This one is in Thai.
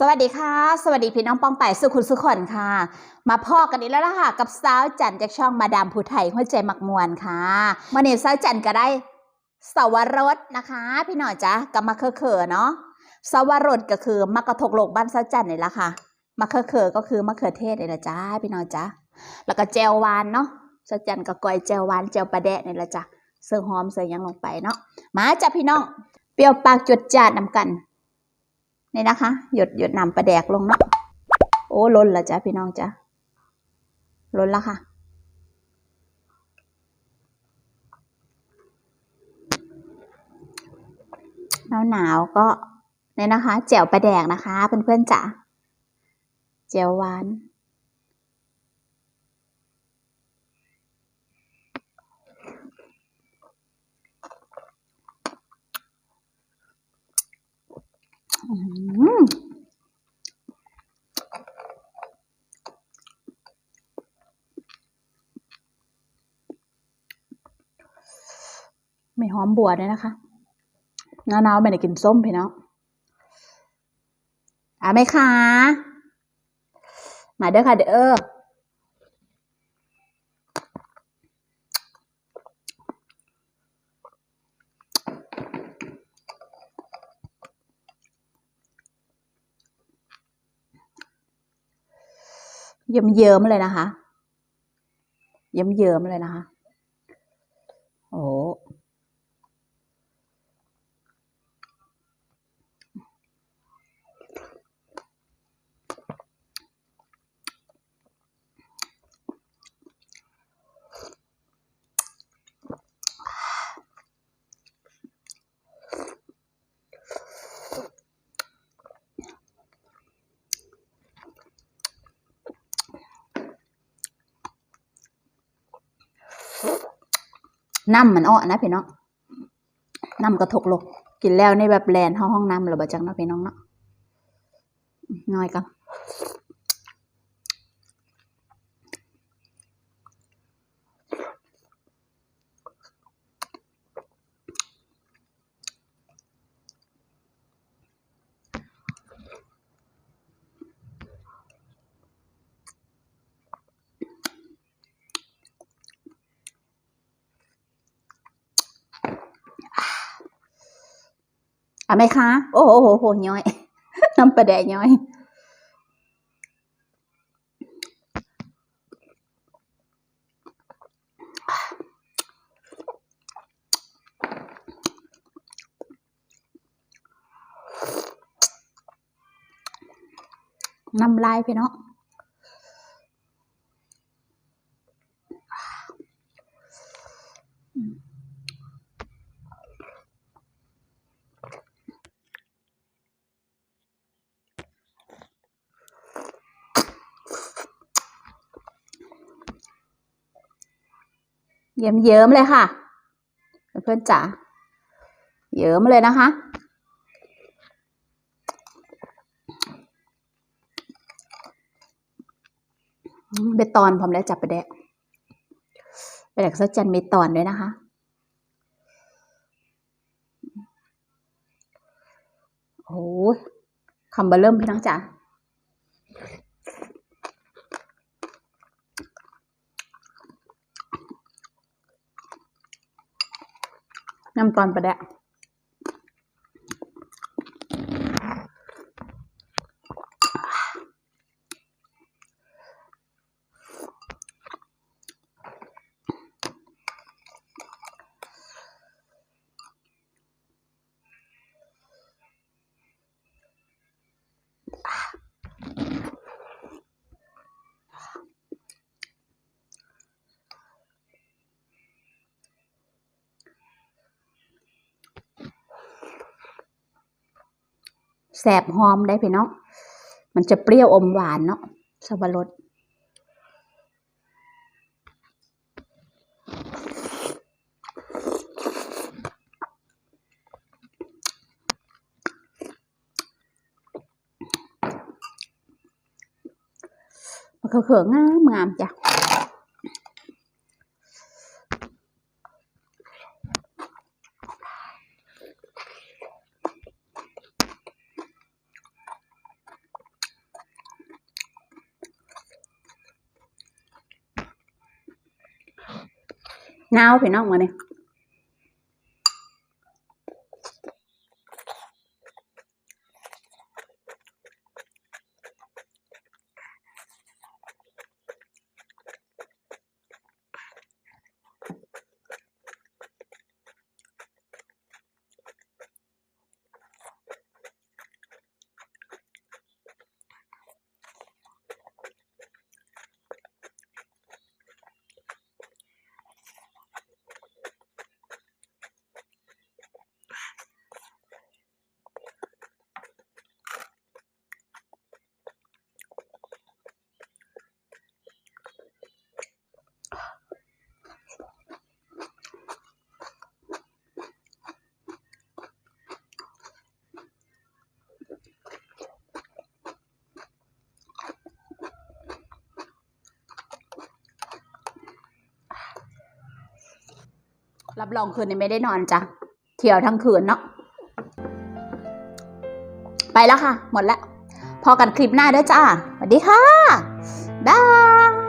สวัสดีค่ะ สวัสดีพี่น้องปองไปสุขุนสุขอนค่ะ มาพ่อกันอีกแล้วล่ะค่ะ กับสาวจันจากช่องมาดามผู้ไทยหัวใจหมักมวนค่ะมื่อนี้สาวจันก็ได้สวรสนะคะ พี่หน่อยจ๊ะกับมะเขือเขือเนาะสวรสก็คือมะกระทกโลกบ้านสาวจันนี่แหละค่ะมะเขือเขือก็คือมะเขือเทศนี่แหละจ้าพี่น้อยจ๊ะแล้วก็แจวหวานเนาะสาวจันก็ก้อยแจวหวานแจวปลาแดะนี่แหละจ้ะเสิร์ฟหอมเสิร์ฟยังลงไปเนาะมาจ้ะพี่น้องเปรี้ยวปากจุดจาดนำกัน นี่นะคะ หยดหยดน้ำปลาแดกลงเนาะโอ้ล้นละจ้ะพี่น้องจ้ะล้นละค่ะหนาวหนาวก็เนี่ยนะคะแจ่วปลาแดกนะคะเพื่อนๆจ๋าแจ่วหวานอืมไม่หอมบัวด้วยนะคะหนาวๆไม่ได้กินส้มพี่น้องอะไหมคะมาเด้อค่ะเด้อเยิ้มเยิ้มเลยนะคะ เยิ้มเยิ้มเลยนะคะ โอ้ น้ำมันอ้อนะพี่น้องน้ำกระทกลกกินแล้วในแบบแลนห้องห้องน้ำหรือบ่จังเนาะพี่น้องเนาะน้อยกัน อะไหมคะ โอ้โหโหโหย้อยน้ำปลาแดย้อยน้ำลายพี่น้อง เยิ้มเยิ้มเลยค่ะ เพื่อนจ๋าเยิ้มเลยนะคะอืมเบตอนพร้อมแล้วจับไปแดกไปแดกสัจันเบตอนด้วยนะคะโอ้ยคำเบอร์เริ่มพี่น้องจ๋า น้ำตอนประแดะ บหอมได้พี่น้องมันจะเปรี้ยวอมหวานเนาะสับปะรดมันเขืองามงามจ้ะ หนาวพี่น้องมาเนี่ย รับรองคืนนี้ไม่ได้นอนจ้ะ เที่ยวทั้งคืนเนาะ ไปแล้วค่ะ หมดแล้ว พอกันคลิปหน้าด้วยจ้า สวัสดีค่ะบ๊าย